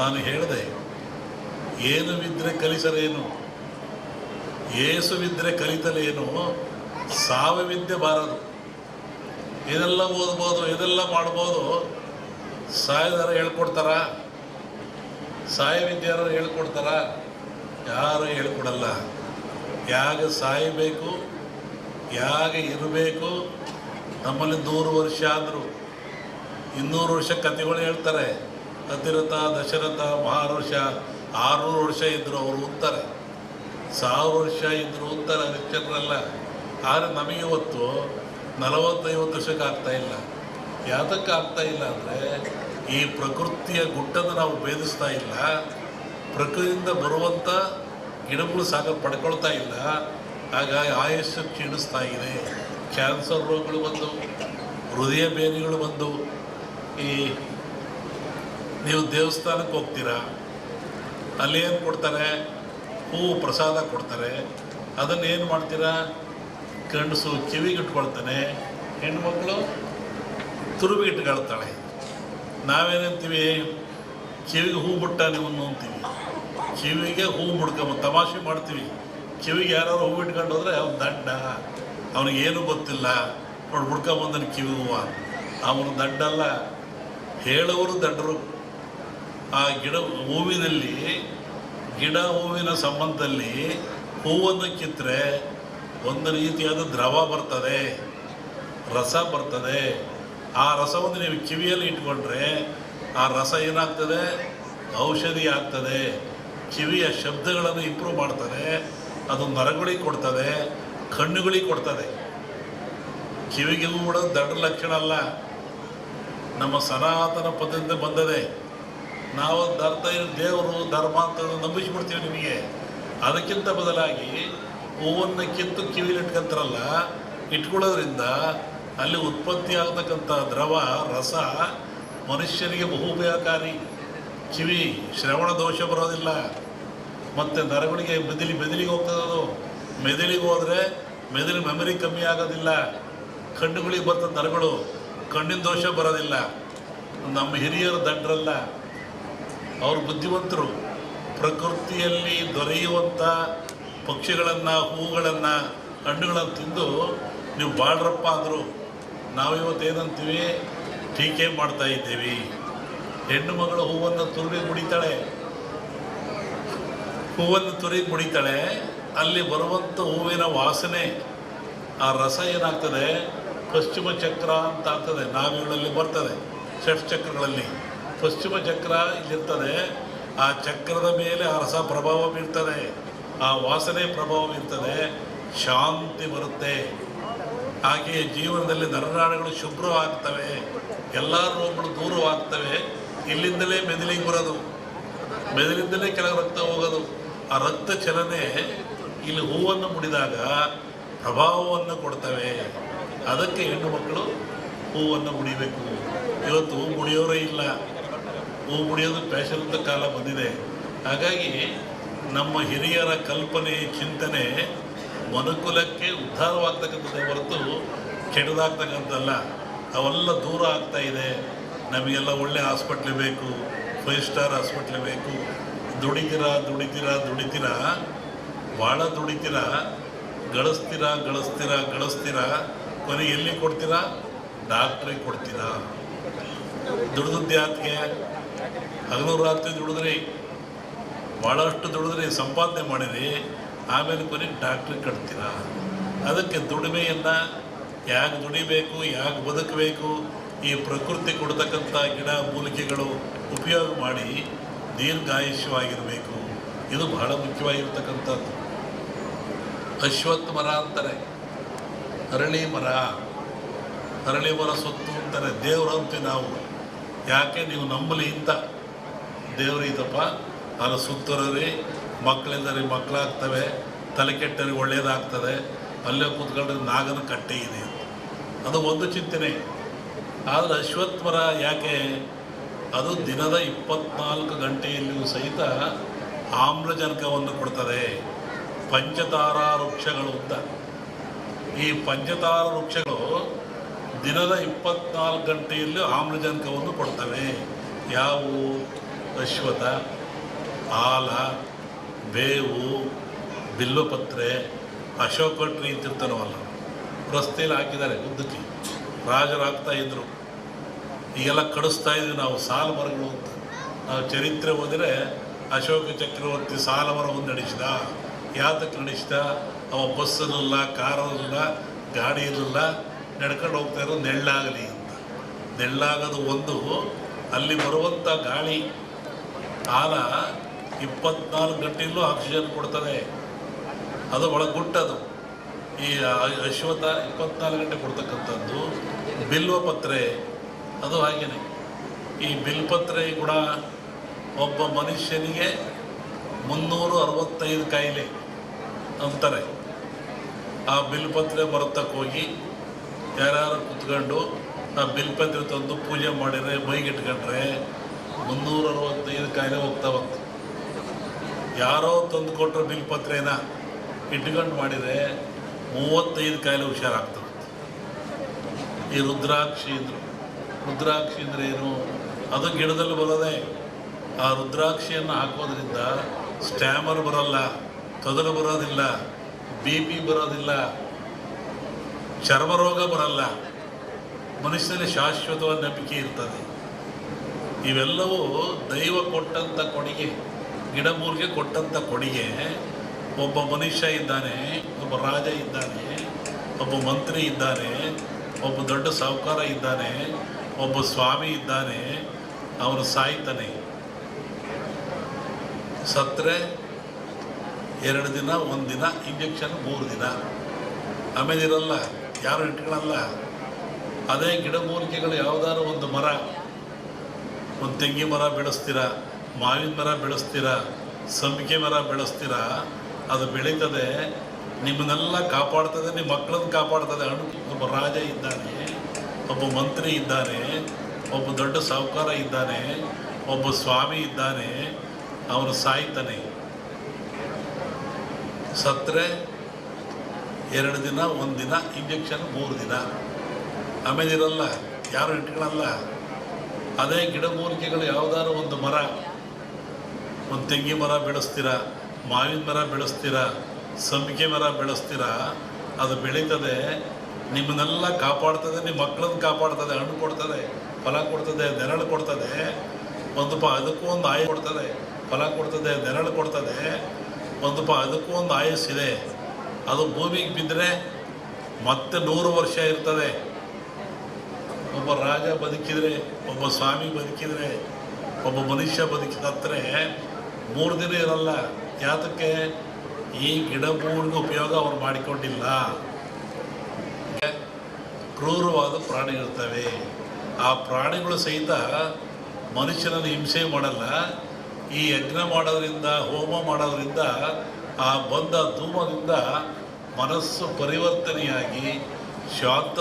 ನಾನು ಹೇಳಿದೆ, ಏನು ಬಿದ್ದರೆ ಕಲಿಸಲೇನು? ಏಸುವಿದ್ರೆ ಕಲಿತಲೇನು? ಸಾವವಿದ್ಯೆ ಬಾರದು. ಇದೆಲ್ಲ ಓದ್ಬೋದು, ಇದೆಲ್ಲ ಮಾಡ್ಬೋದು. ಸಾಯದಾರ ಹೇಳ್ಕೊಡ್ತಾರ? ಸಾಯ ವಿದ್ಯಾರು ಹೇಳ್ಕೊಡ್ತಾರ? ಯಾರು ಹೇಳ್ಕೊಡಲ್ಲ. ಯಾಗ ಸಾಯಬೇಕು, ಯಾಗ ಇರಬೇಕು. ನಮ್ಮಲ್ಲಿ ನೂರು ವರ್ಷ ಆದರೂ. ಇನ್ನೂರು ವರ್ಷ ಕಥೆಗಳು ಹೇಳ್ತಾರೆ. ಅತಿರಥ, ದಶರಥ, ಮಹಾರುಷ, ಆರುನೂರು ವರ್ಷ ಇದ್ದರು ಅವರು ಅಂತಾರೆ ಸಾವಿರ ವರ್ಷ ಇದ್ದರು ಉತ್ತರ ಹರಿಶ್ಚಂದ್ರಲ್ಲ ಆದರೆ ನಮಗೆ ಇವತ್ತು ನಲವತ್ತೈವತ್ತು ವರ್ಷಕ್ಕೆ ಆಗ್ತಾ ಇಲ್ಲ. ಯಾತಕ್ಕೆ ಆಗ್ತಾ ಇಲ್ಲ ಅಂದರೆ ಈ ಪ್ರಕೃತಿಯ ಗುಟ್ಟನ್ನು ನಾವು ಭೇದಿಸ್ತಾ ಇಲ್ಲ. ಪ್ರಕೃತಿಯಿಂದ ಬರುವಂಥ ಗಿಡಗಳು ಸಾಕು ಪಡ್ಕೊಳ್ತಾ ಇಲ್ಲ. ಹಾಗಾಗಿ ಆಯಸ್ಸು ಕ್ಷೀಣಿಸ್ತಾ ಇದೆ. ಕ್ಯಾನ್ಸರ್ ರೋಗಗಳು ಬಂದವು, ಹೃದಯ ಬೇನೆಗಳು ಬಂದವು. ಈ ನೀವು ದೇವಸ್ಥಾನಕ್ಕೆ ಹೋಗ್ತೀರಾ? ಅಲ್ಲಿ ಏನು ಕೊಡ್ತಾರೆ? ಹೂವು ಪ್ರಸಾದ ಕೊಡ್ತಾರೆ. ಅದನ್ನು ಏನು ಮಾಡ್ತೀರಾ? ಗಂಡಸು ಕಿವಿಗಿಟ್ಕೊಳ್ತಾನೆ, ಹೆಣ್ಮಕ್ಳು ತುರುಬಿಗಿಟ್ಕೊಳ್ತಾಳೆ. ನಾವೇನಂತೀವಿ? ಕಿವಿಗೆ ಹೂ ಬಿಟ್ಟ ನಿಮ್ಮನ್ನು ಅಂತೀವಿ. ಕಿವಿಗೆ ಹೂ ಮುಡ್ಕೊಂಬ, ತಮಾಷೆ ಮಾಡ್ತೀವಿ. ಕಿವಿಗೆ ಯಾರಾದ್ರು ಹೂ ಇಟ್ಕೊಂಡು ಹೋದ್ರೆ ಅವ್ನು ದಡ್ಡ ಅವನಿಗೇನು ಗೊತ್ತಿಲ್ಲ. ನೋಡಿ ಮುಡ್ಕೊಂಬಂದನು ಕಿವಿ ಹೂವು. ಅವನು ದಡ್ಡಲ್ಲ ಹೇಳೋರು ದಡ್ಡರು ಆ ಗಿಡ ಹೂವಿನಲ್ಲಿ, ಗಿಡ ಹೂವಿನ ಸಂಬಂಧದಲ್ಲಿ ಹೂವನ್ನು ಕಿತ್ತರೆ ಒಂದು ರೀತಿಯಾದ ದ್ರವ ಬರ್ತದೆ, ರಸ ಬರ್ತದೆ. ಆ ರಸವನ್ನು ನೀವು ಕಿವಿಯಲ್ಲಿ ಇಟ್ಕೊಂಡ್ರೆ ಆ ರಸ ಏನಾಗ್ತದೆ? ಔಷಧಿ ಆಗ್ತದೆ. ಕಿವಿಯ ಶಬ್ದಗಳನ್ನು ಇಂಪ್ರೂವ್ ಮಾಡ್ತದೆ. ಅದು ನರಗಳಿಗೆ ಕೊಡ್ತದೆ, ಕಣ್ಣುಗಳಿಗೆ ಕೊಡ್ತದೆ. ಕಿವಿಗೆ ಕೂಡ ದೊಡ್ಡ ಲಕ್ಷಣ ಅಲ್ಲ. ನಮ್ಮ ಸನಾತನ ಪದ್ಧತಿಯಿಂದ ಬಂದದೆ. ನಾವು ಧರ್ತ ದೇವರು ಧರ್ಮ ಅಂತ ನಂಬಿಸ್ಬಿಡ್ತೀವಿ ನಿಮಗೆ. ಅದಕ್ಕಿಂತ ಬದಲಾಗಿ ಹೂವನ್ನು ಕಿತ್ತು ಕಿವಿಲಿ ಇಟ್ಕೊಂತಾರಲ್ಲ, ಇಟ್ಕೊಳ್ಳೋದ್ರಿಂದ ಅಲ್ಲಿ ಉತ್ಪತ್ತಿ ಆಗತಕ್ಕಂಥ ದ್ರವ, ರಸ ಮನುಷ್ಯನಿಗೆ ಬಹು ಉಪಯೋಗಕಾರಿ ಕಿವಿ, ಶ್ರವಣ ದೋಷ ಬರೋದಿಲ್ಲ. ಮತ್ತು ನರಗಳಿಗೆ ಮೆದುಲಿ ಮೆದುಲಿಗೆ ಹೋಗ್ತದೆ ಅದು ಮೆದುಳಿಗೆ ಹೋದರೆ ಮೆದುಳು ಮೆಮರಿ ಕಮ್ಮಿ ಆಗೋದಿಲ್ಲ. ಕಣ್ಣುಗಳಿಗೆ ಬರ್ತದೆ ನರಗಳು, ಕಣ್ಣಿನ ದೋಷ ಬರೋದಿಲ್ಲ. ನಮ್ಮ ಹಿರಿಯರು ದಡ್ರಲ್ಲ. ಅವರು ಬುದ್ಧಿವಂತರು. ಪ್ರಕೃತಿಯಲ್ಲಿ ದೊರೆಯುವಂಥ ಪಕ್ಷಿಗಳನ್ನು, ಹೂಗಳನ್ನು, ಹಣ್ಣುಗಳನ್ನು ತಿಂದು ನೀವು ಬಾಳ್ರಪ್ಪ ಅಂದರು, ನಾವಿವತ್ತು ಏನಂತೀವಿ? ಟೀಕೆ ಮಾಡ್ತಾ ಇದ್ದೀವಿ. ಹೆಣ್ಣು ಮಗಳು ಹೂವನ್ನು ತುರುಗಿ ಮುಡಿತಾಳೆ. ಹೂವನ್ನು ತುರುಗಿ ಮುಡಿತಾಳೆ. ಅಲ್ಲಿ ಬರುವಂಥ ಹೂವಿನ ವಾಸನೆ, ಆ ರಸ ಏನಾಗ್ತದೆ? ಪಶ್ಚಿಮ ಚಕ್ರ ಅಂತ ಆಗ್ತದೆ. ನಾವಿಗಳಲ್ಲಿ ಬರ್ತದೆ ಷಟ್ ಚಕ್ರಗಳಲ್ಲಿ. ಪಶ್ಚಿಮ ಚಕ್ರ ಇಲ್ಲಿರ್ತದೆ ಆ ಚಕ್ರದ ಮೇಲೆ ಆ ರಸ ಪ್ರಭಾವ ಬೀರ್ತದೆ ಆ ವಾಸನೆ ಪ್ರಭಾವ ಬೀರ್ತದೆ ಶಾಂತಿ ಬರುತ್ತೆ. ಹಾಗೆಯೇ ಜೀವನದಲ್ಲಿ ನರನಾಡುಗಳು ಶುಭ್ರವಾಗ್ತವೆ ಎಲ್ಲ ರೋಗಗಳು ದೂರವಾಗ್ತವೆ, ಇಲ್ಲಿಂದಲೇ ಮೆದುಳಿಗೆ ಬರೋದು, ಮೆದುಳಿಂದಲೇ ಕೆಲವು ರಕ್ತ ಹೋಗೋದು. ಆ ರಕ್ತ ಚಲನೆ ಇಲ್ಲಿ ಹೂವನ್ನು ಮುಡಿದಾಗ ಪ್ರಭಾವವನ್ನು ಕೊಡ್ತವೆ. ಅದಕ್ಕೆ ಹೆಣ್ಣು ಮಕ್ಕಳು ಹೂವನ್ನು ಮುಡಿಬೇಕು. ಇವತ್ತು ಹೂ ಮುಡಿಯೋರೇ ಇಲ್ಲ. ಹೂ ಮುಡಿಯೋದು ಫ್ಯಾಷನ್ ಅಂತ ಕಾಲ ಬಂದಿದೆ. ಹಾಗಾಗಿ ನಮ್ಮ ಹಿರಿಯರ ಕಲ್ಪನೆ, ಚಿಂತನೆ ಮನುಕುಲಕ್ಕೆ ಉದ್ಧಾರವಾಗ್ತಕ್ಕಂಥದ್ದೇ ಹೊರತು ಕೆಟ್ಟದಾಗ್ತಕ್ಕಂಥದ್ದಲ್ಲ ಅವೆಲ್ಲ ದೂರ ಆಗ್ತಾ ಇದೆ. ನಮಗೆಲ್ಲ ಒಳ್ಳೆ ಹಾಸ್ಪಿಟ್ಲ್ ಬೇಕು, ಫೈವ್ ಸ್ಟಾರ್ ಹಾಸ್ಪಿಟ್ಲ್ ಬೇಕು. ದುಡಿತೀರಾ ದುಡಿತೀರಾ ದುಡಿತೀರಾ? ಭಾಳ ದುಡಿತೀರಾ? ಗಳಿಸ್ತೀರಾ ಗಳಿಸ್ತೀರಾ ಗಳಿಸ್ತೀರಾ? ಕೊನೆಗೆ ಎಲ್ಲಿ ಕೊಡ್ತೀರಾ? ಡಾಕ್ಟ್ರಿಗೆ ಕೊಡ್ತೀರಾ? ದುಡ್ದದ್ದು ಹಗಲು ರಾತ್ರಿ ದುಡಿದ್ರಿ ಭಾಳಷ್ಟು ದುಡಿದ್ರಿ ಸಂಪಾದನೆ ಮಾಡಿರಿ, ಆಮೇಲೆ ಕೊನೆಗೆ ಡಾಕ್ಟ್ರಿ ಕಟ್ತೀರಾ? ಅದಕ್ಕೆ ದುಡಿಮೆಯನ್ನು ಯಾಕೆ ದುಡಿಬೇಕು, ಯಾಕೆ ಬದುಕಬೇಕು? ಈ ಪ್ರಕೃತಿ ಕೊಡ್ತಕ್ಕಂಥ ಗಿಡ ಮೂಲಿಕೆಗಳು ಉಪಯೋಗ ಮಾಡಿ ದೀರ್ಘಾಯುಷ್ಯವಾಗಿರಬೇಕು. ಇದು ಬಹಳ ಮುಖ್ಯವಾಗಿರ್ತಕ್ಕಂಥದ್ದು. ಅಶ್ವತ್ಥ ಮರ ಅಂತಾರೆ. ಅರಳಿ ಮರ. ಅರಳಿ ಮರ ಸೊತ್ತು ಅಂತಾರೆ. ದೇವರು ಅಂತೀವಿ ನಾವು. ಯಾಕೆ ನೀವು ನಂಬಲಿ ಇಂತ ದೇವರು ಇದಪ್ಪ ಅದು ಸುತ್ತರಿ ಮಕ್ಕಳಿಂದರಿ ಮಕ್ಕಳಾಗ್ತವೆ, ತಲೆ ಕೆಟ್ಟರಿ ಒಳ್ಳೆಯದಾಗ್ತದೆ ಅಲ್ಲೇ ಕೂತ್ಕೊಂಡ್ರೆ ನಾಗನ ಕಟ್ಟೆ ಇದೆ ಅದು ಒಂದು ಚಿಂತನೆ. ಆದರೆ ಅಶ್ವತ್ಥ ಮರ ಯಾಕೆ? ಅದು ದಿನದ ಇಪ್ಪತ್ನಾಲ್ಕು ಗಂಟೆಯಲ್ಲಿಯೂ ಸಹಿತ ಆಮ್ಲಜನಕವನ್ನು ಕೊಡ್ತದೆ. ಪಂಚತಾರಾ ವೃಕ್ಷಗಳು ಅಂತ. ಈ ಪಂಚತಾರ ವೃಕ್ಷಗಳು ದಿನದ ಇಪ್ಪತ್ನಾಲ್ಕು ಗಂಟೆಯಲ್ಲಿ ಆಮ್ಲಜನಕವನ್ನು ಕೊಡ್ತವೆ. ಯಾವುವು? ಅಶ್ವಥ ಆಲ, ಬೇವು, ಬಿಲ್ಲುಪತ್ರೆ ಅಶೋಕ ಟ್ರೀ ಅಂತಿರ್ತಾನವಲ್ಲ ರಸ್ತೆಯಲ್ಲಿ ಹಾಕಿದ್ದಾರೆ ಉದ್ದಕ್ಕೆ. ರಾಜರು ಹಾಕ್ತಾ ಇದ್ರು. ಈಗೆಲ್ಲ ಕಡಿಸ್ತಾ ಇದ್ವಿ ನಾವು ಸಾಲ ಮರಗಳು ಅಂತ. ನಾವು ಚರಿತ್ರೆ ಹೋದರೆ ಅಶೋಕ ಚಕ್ರವರ್ತಿ ಸಾಲ ಮರವನ್ನು ನಡೆಸಿದ. ಯಾತಕ್ಕೆ ನಡೆಸಿದ? ಅವ ಬಸ್ಸಲ್ಲಿಲ್ಲ, ಕಾರಲ್ಲಿಲ್ಲ ಗಾಡಿ ಇರಲಿಲ್ಲ ನಡ್ಕೊಂಡು ಹೋಗ್ತಾ ಇರೋ ನೆಳ್ಳಾಗಲಿ ಅಂತ. ನೆಳ್ಳಾಗೋದು ಒಂದು, ಅಲ್ಲಿ ಬರುವಂಥ ಗಾಳಿ ಆಲ ಇಪ್ಪತ್ನಾಲ್ಕು ಗಂಟೆಯಲ್ಲೂ ಆಕ್ಸಿಜನ್ ಕೊಡ್ತದೆ. ಅದು ಒಳ ಗುಟ್ಟದು ಈ ಅಶ್ವಥ ಇಪ್ಪತ್ನಾಲ್ಕು ಗಂಟೆ ಕೊಡ್ತಕ್ಕಂಥದ್ದು ಬಿಲ್ವಪತ್ರೆ ಅದು ಹಾಗೇನೆ. ಈ ಬಿಲ್ಪತ್ರೆ ಕೂಡ ಒಬ್ಬ ಮನುಷ್ಯನಿಗೆ ಮುನ್ನೂರು ಅರವತ್ತೈದು ಕಾಯಿಲೆ ಅಂತಾರೆ. ಆ ಬಿಲ್ಪತ್ರೆ ಬರುತ್ತಕ್ಕೆ ಹೋಗಿ ಯಾರ್ಯಾರು ಕುತ್ಕೊಂಡು ಆ ಬಿಲ್ಪತ್ರೆ ತಂದು ಪೂಜೆ ಮಾಡಿದ್ರೆ ಮೈಗಿಟ್ಕೊಂಡ್ರೆ ಮುನ್ನೂರ ಅರವತ್ತೈದು ಕಾಯಿಲೆ ಹೋಗ್ತಾ ಬಂತು. ಯಾರೋ ತಂದು ಕೊಟ್ಟರು ಬಿಲ್ಪತ್ರೆನ ಇಟ್ಕೊಂಡು ಮಾಡಿದರೆ ಮೂವತ್ತೈದು ಕಾಯಿಲೆ ಹುಷಾರಾಗ್ತದೆ ಈ ರುದ್ರಾಕ್ಷಿ ಅಂದರು. ರುದ್ರಾಕ್ಷಿ ಅಂದರೆ ಏನು? ಅದು ಗಿಡದಲ್ಲಿ ಬರೋದೇ. ಆ ರುದ್ರಾಕ್ಷಿಯನ್ನು ಹಾಕೋದ್ರಿಂದ ಸ್ಟ್ಯಾಮರ್ ಬರೋಲ್ಲ ತೊದಲು ಬರೋದಿಲ್ಲ, ಬಿ ಪಿ ಬರೋದಿಲ್ಲ ಚರ್ಮರೋಗ ಬರಲ್ಲ. ಮನುಷ್ಯನಲ್ಲಿ ಶಾಶ್ವತವಾದ ನಂಬಿಕೆ ಇರ್ತದೆ. ಇವೆಲ್ಲವೂ ದೈವ ಕೊಟ್ಟಂಥ ಕೊಡುಗೆ, ಗಿಡಮೂರಿಗೆ ಕೊಟ್ಟಂಥ ಕೊಡುಗೆ. ಒಬ್ಬ ಮನುಷ್ಯ ಇದ್ದಾನೆ, ಒಬ್ಬ ರಾಜ ಇದ್ದಾನೆ, ಒಬ್ಬ ಮಂತ್ರಿ ಇದ್ದಾನೆ, ಒಬ್ಬ ದೊಡ್ಡ ಸಾಹುಕಾರ ಇದ್ದಾನೆ, ಒಬ್ಬ ಸ್ವಾಮಿ ಇದ್ದಾನೆ, ಅವನು ಸಾಯ್ತಾನೆ. ಸತ್ತರೆ ಎರಡು ದಿನ ಒಂದು ದಿನ ಇಂಜೆಕ್ಷನ್ ಮೂರು ದಿನ. ಆಮೇಲೆ ಇರಲ್ಲ ಯಾರು ಇಟ್ಕೊಳ್ಳಲ್ಲ ಅದೇ ಗಿಡಮೂಲಿಕೆಗಳು ಯಾವುದಾದ್ರು ಒಂದು ಮರ, ಒಂದು ತೆಂಗಿನ ಮರ ಬೆಳೆಸ್ತೀರಾ, ಮಾವಿನ ಮರ ಬೆಳೆಸ್ತೀರಾ, ಸಂಪಿಗೆ ಮರ ಬೆಳೆಸ್ತೀರಾ, ಅದು ಬೆಳೀತದೆ, ನಿಮ್ಮನ್ನೆಲ್ಲ ಕಾಪಾಡ್ತದೆ, ನಿಮ್ಮ ಮಕ್ಕಳನ್ನು ಕಾಪಾಡ್ತದೆ. ಅಣು ಒಬ್ಬ ರಾಜ ಇದ್ದಾನೆ, ಒಬ್ಬ ಮಂತ್ರಿ ಇದ್ದಾನೆ, ಒಬ್ಬ ದೊಡ್ಡ ಸಾಹುಕಾರ ಇದ್ದಾನೆ, ಒಬ್ಬ ಸ್ವಾಮಿ ಇದ್ದಾನೆ, ಅವನು ಸಾಯ್ತಾನೆ. ಸತ್ತರೆ ಎರಡು ದಿನ, ಒಂದು ದಿನ ಇಂಜೆಕ್ಷನ್ ಮೂರು ದಿನ. ಆಮೇಲೆ ಇರಲ್ಲ, ಯಾರು ಇಟ್ಕೊಳ್ಳಲ್ಲ ಅದೇ ಗಿಡಮೂಲಿಕೆಗಳು ಯಾವುದಾದ್ರು ಒಂದು ಮರ, ಒಂದು ತೆಂಗಿನ ಮರ ಬೆಳೆಸ್ತೀರಾ, ಮಾವಿನ ಮರ ಬೆಳೆಸ್ತೀರಾ, ಸಂಪಿಗೆ ಮರ ಬೆಳೆಸ್ತೀರಾ, ಅದು ಬೆಳೀತದೆ, ನಿಮ್ಮನ್ನೆಲ್ಲ ಕಾಪಾಡ್ತದೆ, ನಿಮ್ಮ ಮಕ್ಕಳನ್ನ ಕಾಪಾಡ್ತದೆ, ಹಣ್ಣು ಕೊಡ್ತದೆ, ಫಲ ಕೊಡ್ತದೆ, ನೆರಳು ಕೊಡ್ತದೆ. ಒಂದು ಪ, ಅದಕ್ಕೂ ಒಂದು ಆಯು ಕೊಡ್ತದೆ, ಫಲ ಕೊಡ್ತದೆ, ನೆರಳು ಕೊಡ್ತದೆ. ಒಂದು ಪ, ಅದಕ್ಕೂ ಒಂದು ಆಯಸ್ಸಿದೆ. ಅದು ಭೂಮಿಗೆ ಬಿದ್ದರೆ ಮತ್ತೆ ನೂರು ವರ್ಷ ಇರ್ತದೆ. ಒಬ್ಬ ರಾಜ ಬದುಕಿದ್ರೆ, ಒಬ್ಬ ಸ್ವಾಮಿ ಬದುಕಿದ್ರೆ, ಒಬ್ಬ ಮನುಷ್ಯ ಬದುಕಿದತ್ರೆ ಮೂರು ದಿನ ಇರಲ್ಲ. ಯಾತಕ್ಕೆ? ಈ ಗಿಡ ಮೂಡಿಗೆ ಉಪಯೋಗ ಅವ್ರು ಮಾಡಿಕೊಂಡಿಲ್ಲ. ಕ್ರೂರವಾದ ಪ್ರಾಣಿಗಳಿರ್ತವೆ ಆ ಪ್ರಾಣಿಗಳು ಸಹಿತ ಮನುಷ್ಯನನ್ನು ಹಿಂಸೆ ಮಾಡಲ್ಲ. ಈ ಯಜ್ಞ ಮಾಡೋದ್ರಿಂದ, ಹೋಮ ಮಾಡೋದ್ರಿಂದ ಆ ಬಂದ ಧೂಮದಿಂದ ಮನಸ್ಸು ಪರಿವರ್ತನೆಯಾಗಿ ಶಾಂತ